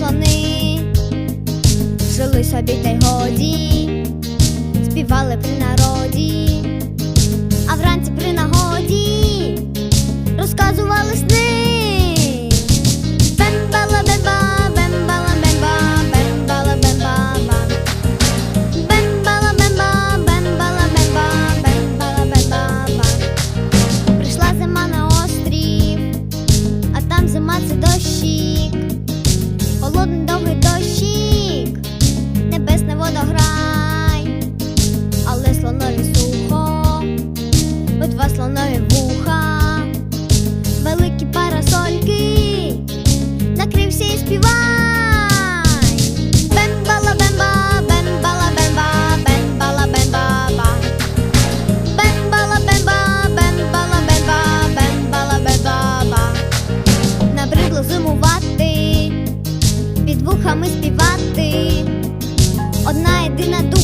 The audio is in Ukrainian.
слони, жили собі та й годі, співали при народі, con духами співати, одна єдина душа.